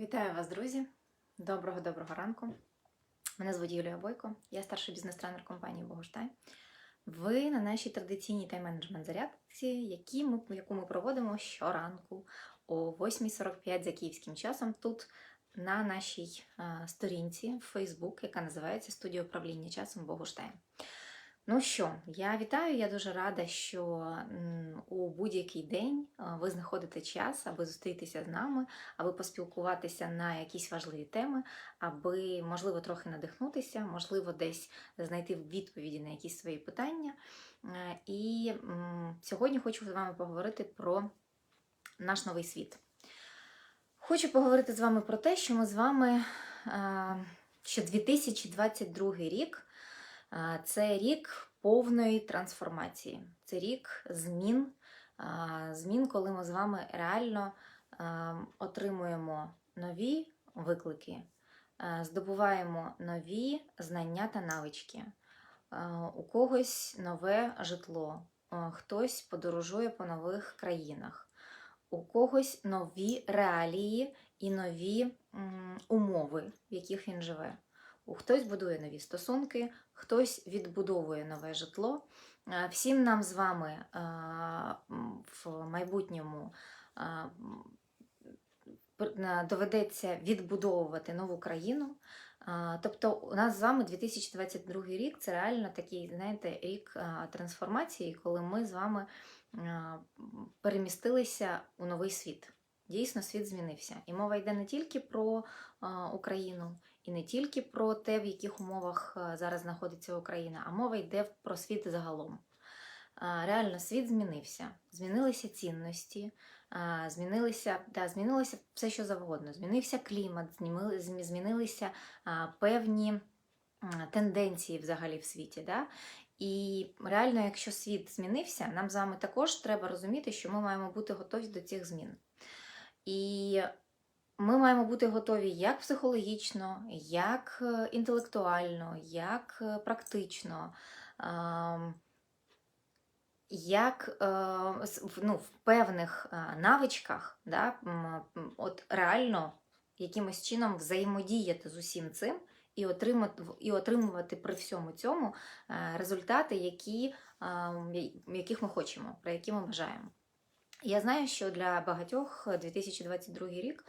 Вітаю вас, друзі! Доброго доброго ранку. Мене звуть Юлія Бойко, я старший бізнес-тренер компанії Богоштай. Ви на нашій традиційній тайм-менеджмент зарядці, які ми, яку ми проводимо щоранку о 8.45 за київським часом тут на нашій а, сторінці в Facebook, яка називається Студія управління часом Богоштайм. Ну що, я вітаю, я дуже рада, що у будь-який день ви знаходите час, аби зустрітися з нами, аби поспілкуватися на якісь важливі теми, аби, можливо, трохи надихнутися, можливо, десь знайти відповіді на якісь свої питання. Е, І сьогодні хочу з вами поговорити про наш новий світ. Хочу поговорити з вами про те, що ми з вами, е, що 2022 рік це рік повної трансформації, це рік змін, змін, коли ми з вами реально е, отримуємо нові виклики, е, здобуваємо нові знання та навички. Е, У когось нове житло, е, хтось подорожує по нових країнах, у когось нові реалії і нові умови, в яких він живе. Хтось будує нові стосунки, хтось відбудовує нове житло. Е, Всім нам з вами е, в майбутньому е, доведеться відбудовувати нову країну. Тобто, у нас з вами 2022 рік це реально такий, знаєте, рік трансформації, коли ми з вами перемістилися у новий світ. Дійсно, світ змінився. І мова йде не тільки про Україну, і не тільки про те, в яких умовах зараз знаходиться Україна, а мова йде про світ загалом. Реально, світ змінився, змінилися цінності, змінилися, да, змінилося все, що завгодно. Змінився клімат, змінилися певні тенденції взагалі в світі. Да? І реально, якщо світ змінився, нам з вами також треба розуміти, що ми маємо бути готові до цих змін. І ми маємо бути готові як психологічно, як е, інтелектуально, як е, практично. як е, ну, в певних навичках, да, от реально якимось чином взаємодіяти з усім цим і отримати, і отримувати при всьому цьому результати, які, е, яких ми хочемо, про які ми бажаємо. Я знаю, що для багатьох 2022 рік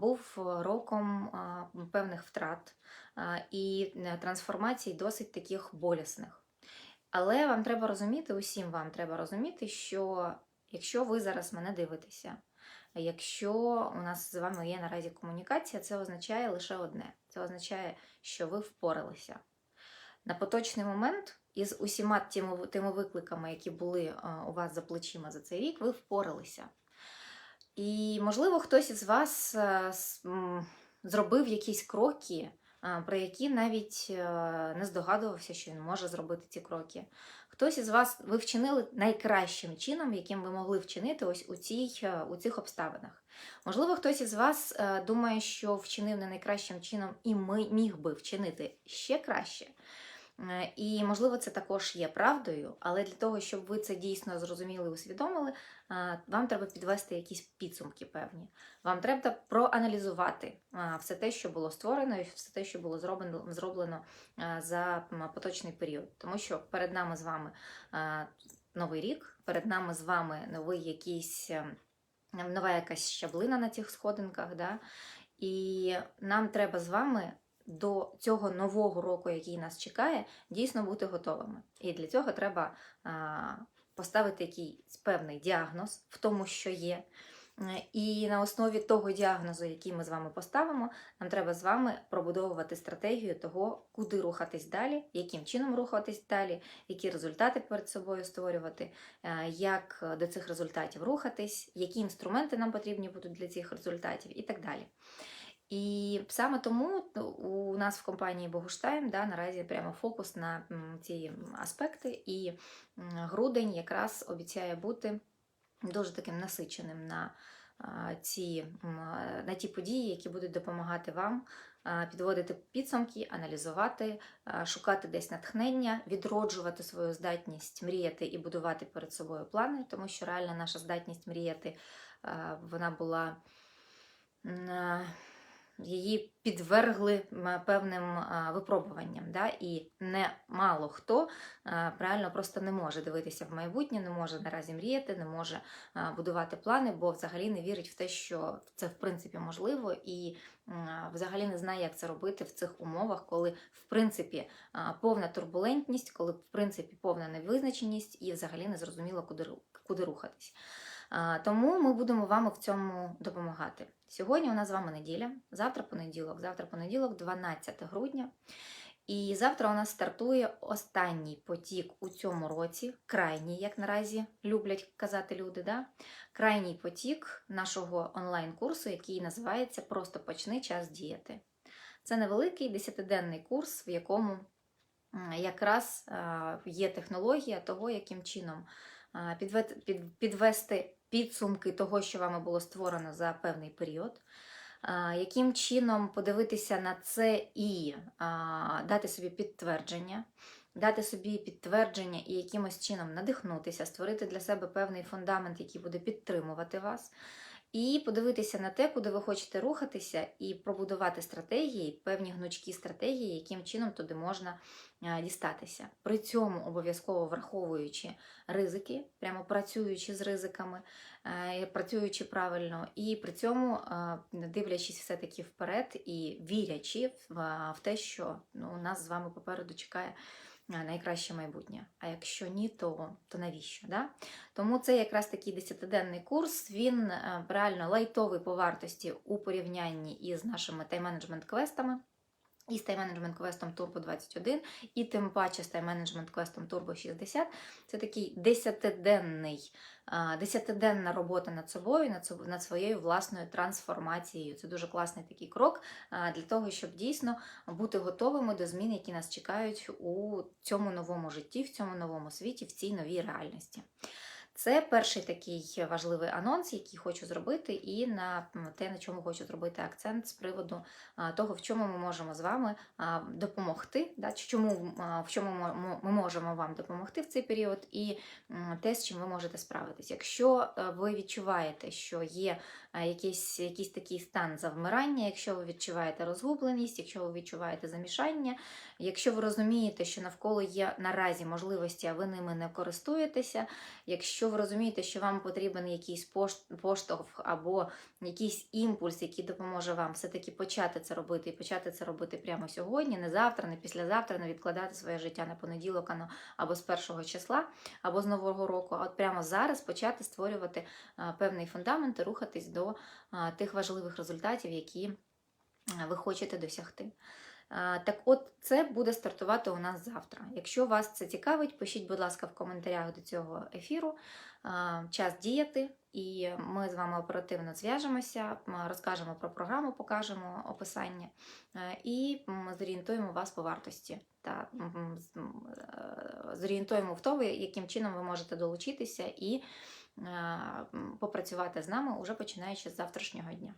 був роком певних втрат і е, трансформацій досить таких болісних. Але вам треба розуміти, усім вам треба розуміти, що якщо ви зараз мене дивитеся, якщо у нас з вами є наразі комунікація, це означає лише одне: це означає, що ви впоралися. На поточний момент із усіма тими, тими викликами, які були е, у вас за плечима за цей рік, ви впоралися. І, можливо, хтось із вас е, зробив якісь кроки, е, про які навіть е, не здогадувався, що він може зробити ці кроки. Хтось із вас ви вчинили найкращим чином, яким ви могли вчинити ось у, цій, у цих обставинах. Можливо, хтось із вас думає, що вчинив не найкращим чином і ми, міг би вчинити ще краще. Е, І, можливо, це також є правдою, але для того, щоб ви це дійсно зрозуміли і усвідомили, е, вам треба підвести якісь підсумки певні. Вам треба проаналізувати е, все те, що було створено, і все те, що було зроблено, зроблено за поточний період. Тому що перед нами з вами новий рік, перед нами з вами новий якийсь. Нова якась щаблина на цих сходинках, да? і нам треба з вами до цього нового року, який нас чекає, дійсно бути готовими. І для цього треба поставити якийсь певний діагноз в тому, що є. Е, І на основі того діагнозу, який ми з вами поставимо, нам треба з вами пробудовувати стратегію того, куди рухатись далі, яким чином рухатись далі, які результати перед собою створювати, е, як до цих результатів рухатись, які інструменти нам потрібні будуть для цих результатів і так далі. І саме тому у нас в компанії Богуштайм да, наразі прямо фокус на ці аспекти, і грудень якраз обіцяє бути дуже таким насиченим на, ці, на ті події, які будуть допомагати вам підводити підсумки, аналізувати, шукати десь натхнення, відроджувати свою здатність мріяти і будувати перед собою плани, тому що реально наша здатність мріяти вона була її підвергли певним випробуванням. Да? І не мало хто правильно просто не може дивитися в майбутнє, не може наразі мріяти, не може будувати плани, бо взагалі не вірить в те, що це в принципі можливо, і взагалі не знає, як це робити в цих умовах, коли в принципі повна турбулентність, коли в принципі повна невизначеність і взагалі не зрозуміло, куди, куди рухатись. Тому ми будемо вам в цьому допомагати. Сьогодні у нас з вами неділя, завтра понеділок, завтра понеділок, 12 грудня. І завтра у нас стартує останній потік у цьому році, крайній, як наразі люблять казати люди. Да? Крайній потік нашого онлайн-курсу, який називається Просто почни час діяти. Це невеликий десятиденний курс, в якому якраз є технологія того, яким чином підвести підсумки того, що вами було створено за певний період. Яким чином подивитися на це і дати собі підтвердження, дати собі підтвердження і якимось чином надихнутися, створити для себе певний фундамент, який буде підтримувати вас, і подивитися на те, куди ви хочете рухатися, і пробудувати стратегії, певні гнучкі стратегії, яким чином туди можна е, дістатися. При цьому обов'язково враховуючи ризики, прямо працюючи з ризиками, е, працюючи правильно, і при цьому е, дивлячись все-таки вперед і вірячи в, те, що ну, нас з вами попереду чекає найкраще майбутнє. А якщо ні, то, то навіщо? Да? Тому це якраз такий десятиденний курс. Він е, реально лайтовий по вартості у порівнянні із нашими тайм-менеджмент квестами. І з тайм-менеджмент квестом Turbo 21, і тим паче з тайм-менеджмент квестом Turbo 60. Це такий десятиденний, десятиденна робота над собою, над, своєю власною трансформацією. Це дуже класний такий крок для того, щоб дійсно бути готовими до змін, які нас чекають у цьому новому житті, в цьому новому світі, в цій новій реальності. Це перший такий важливий анонс, який хочу зробити, і на те, на чому хочу зробити акцент з приводу того, в чому ми можемо з вами допомогти, да, чому в чому ми- можемо вам допомогти в цей період, і те, з чим ви можете справитись. Якщо е, ви відчуваєте, що є якийсь, якийсь такий стан завмирання, якщо ви відчуваєте розгубленість, якщо ви відчуваєте замішання, якщо ви розумієте, що навколо є наразі можливості, а ви ними не користуєтеся, якщо ви розумієте, що вам потрібен якийсь поштовх або якийсь імпульс, який допоможе вам все-таки почати це робити і почати це робити прямо сьогодні, не завтра, не післязавтра, не відкладати своє життя на понеділок або з першого числа, або з нового року, а от прямо зараз почати створювати певний фундамент і рухатись до тих важливих результатів, які ви хочете досягти. Так от це буде стартувати у нас завтра. Якщо вас це цікавить, пишіть, будь ласка, в коментарях до цього ефіру. Час діяти, і ми з вами оперативно зв'яжемося, розкажемо про програму, покажемо описання е, і зорієнтуємо вас по вартості та е, зорієнтуємо в тому, яким чином ви можете долучитися і е, попрацювати з нами уже починаючи з завтрашнього дня.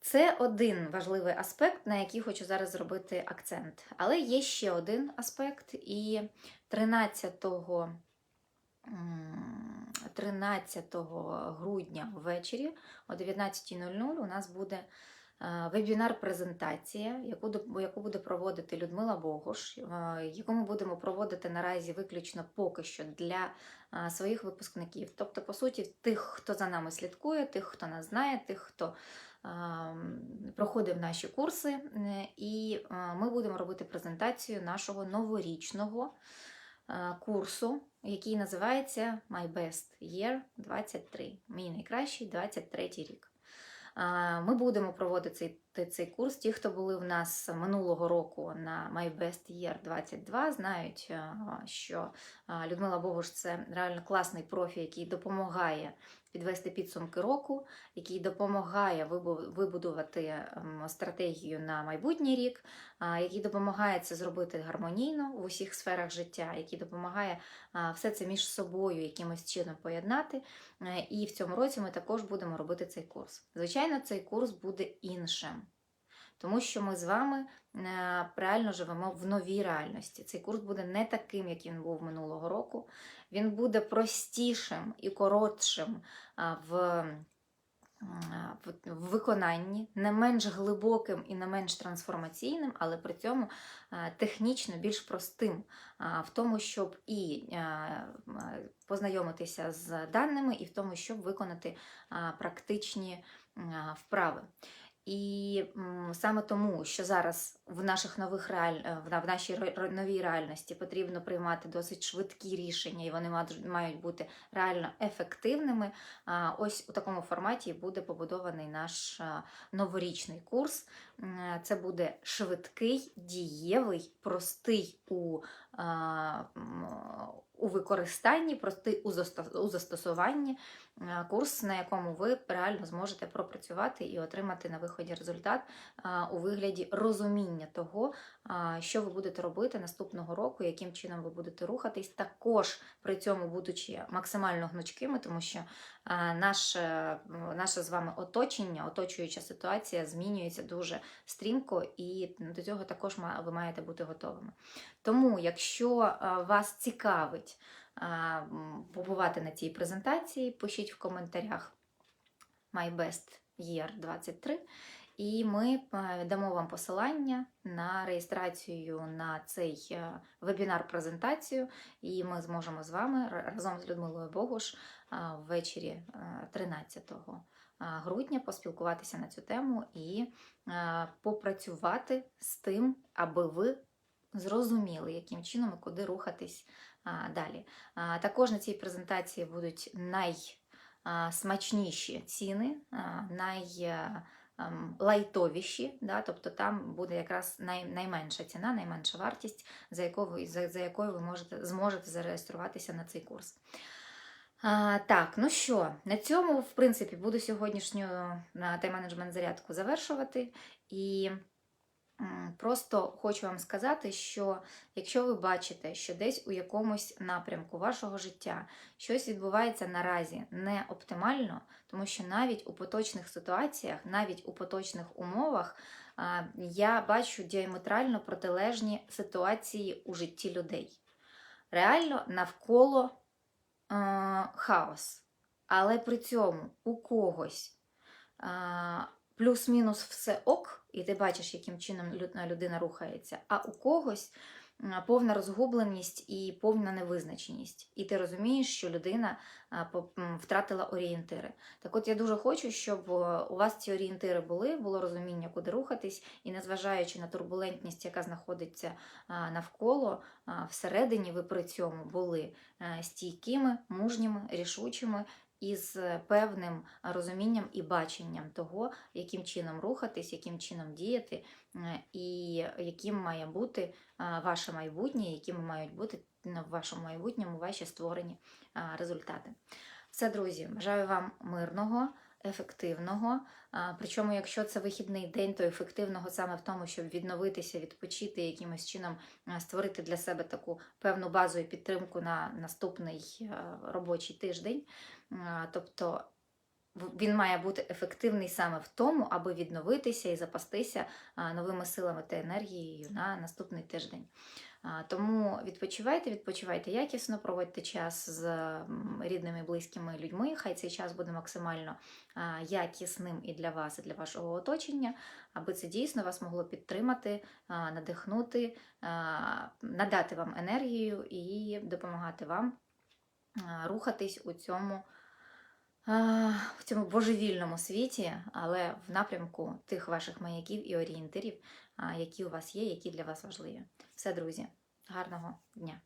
Це один важливий аспект, на який хочу зараз зробити акцент. Але є ще один аспект, і 13, 13 грудня ввечері о 19.00 у нас буде е, вебінар-презентація, яку, яку буде проводити Людмила Богуш, е, яку ми будемо проводити наразі виключно поки що для е, своїх випускників. Тобто, по суті, тих, хто за нами слідкує, тих, хто нас знає, тих, хто проходив наші курси, е, і е, ми будемо робити презентацію нашого новорічного е, курсу, який називається My Best Year 23. Мій найкращий 23 рік. Ми будемо проводити цей, цей курс. Ті, хто були в нас минулого року на My Best Year 22, знають, що Людмила Богуш це реально класний профі, який допомагає підвести підсумки року, який допомагає вибудувати ем, стратегію на майбутній рік, який допомагає це зробити гармонійно в усіх сферах життя, який допомагає все це між собою якимось чином поєднати. Е, І в цьому році ми також будемо робити цей курс. Звичайно, цей курс буде іншим. Тому що ми з вами е, реально живемо в новій реальності. Цей курс буде не таким, як він був минулого року. Він буде простішим і коротшим в, в, в виконанні, не менш глибоким і не менш трансформаційним, але при цьому е, технічно більш простим в тому, щоб і е, е, познайомитися з даними, і в тому, щоб виконати практичні вправи. І саме тому, що зараз в наших нових реаль... е, в нашій новій реальності потрібно приймати досить швидкі рішення, і вони мають бути реально ефективними. Ось у такому форматі буде побудований наш новорічний курс. Це буде швидкий, дієвий, простий у, у використанні, простий у застосуванні е, курс, на якому ви реально зможете пропрацювати і отримати на виході результат у вигляді розуміння того, що ви будете робити наступного року, яким чином ви будете рухатись, також при цьому будучи максимально гнучкими, тому що наше, наше з вами оточення, оточуюча ситуація змінюється дуже стрімко, і до цього також ви маєте бути готовими. Тому, якщо вас цікавить а, побувати на цій презентації, пишіть в коментарях My Best Year 23, і ми е, дамо вам посилання на реєстрацію на цей е, вебінар-презентацію, і ми зможемо з вами разом з Людмилою Богуш ввечері е, 13 грудня поспілкуватися на цю тему і е, попрацювати з тим, аби ви зрозуміли, яким чином і куди рухатись далі. Також на цій презентації будуть найсмачніші ціни, а, най. е, ем, да, тобто там буде якраз най, найменша ціна, найменша вартість, за якою за, за якою ви можете, зможете зареєструватися на цей курс. А, так, ну що, на цьому, в принципі, буду сьогоднішню на тайм-менеджмент зарядку завершувати. І просто хочу вам сказати, що якщо ви бачите, що десь у якомусь напрямку вашого життя щось відбувається наразі не оптимально, тому що навіть у поточних ситуаціях, навіть у поточних умовах, я бачу діаметрально протилежні ситуації у житті людей. Реально навколо е, хаос. Але при цьому у когось плюс-мінус все ок, і ти бачиш, яким чином лю- людина рухається, а у когось повна розгубленість і повна невизначеність. І ти розумієш, що людина е, втратила орієнтири. Так от я дуже хочу, щоб е, у вас ці орієнтири були, було розуміння, куди рухатись, і незважаючи на турбулентність, яка знаходиться навколо, всередині ви при цьому були е, стійкими, мужніми, рішучими і з певним розумінням і баченням того, яким чином рухатись, яким чином діяти, е, і яким має бути е, ваше майбутнє, якими мають бути в вашому майбутньому ваші створені результати. Все, друзі, бажаю вам мирного. Ефективного, причому, якщо це вихідний день, то ефективного саме в тому, щоб відновитися, відпочити, якимось чином створити для себе таку певну базу і підтримку на наступний робочий тиждень. Тобто він має бути ефективний саме в тому, аби відновитися і запастися новими силами та енергією на наступний тиждень. Тому відпочивайте, відпочивайте якісно, проводьте час з рідними близькими людьми. Хай цей час буде максимально якісним і для вас, і для вашого оточення, аби це дійсно вас могло підтримати, надихнути, надати вам енергію і допомагати вам рухатись у цьому. В цьому божевільному світі, але в напрямку тих ваших маяків і орієнтирів, які у вас є, які для вас важливі. Все, друзі, гарного дня!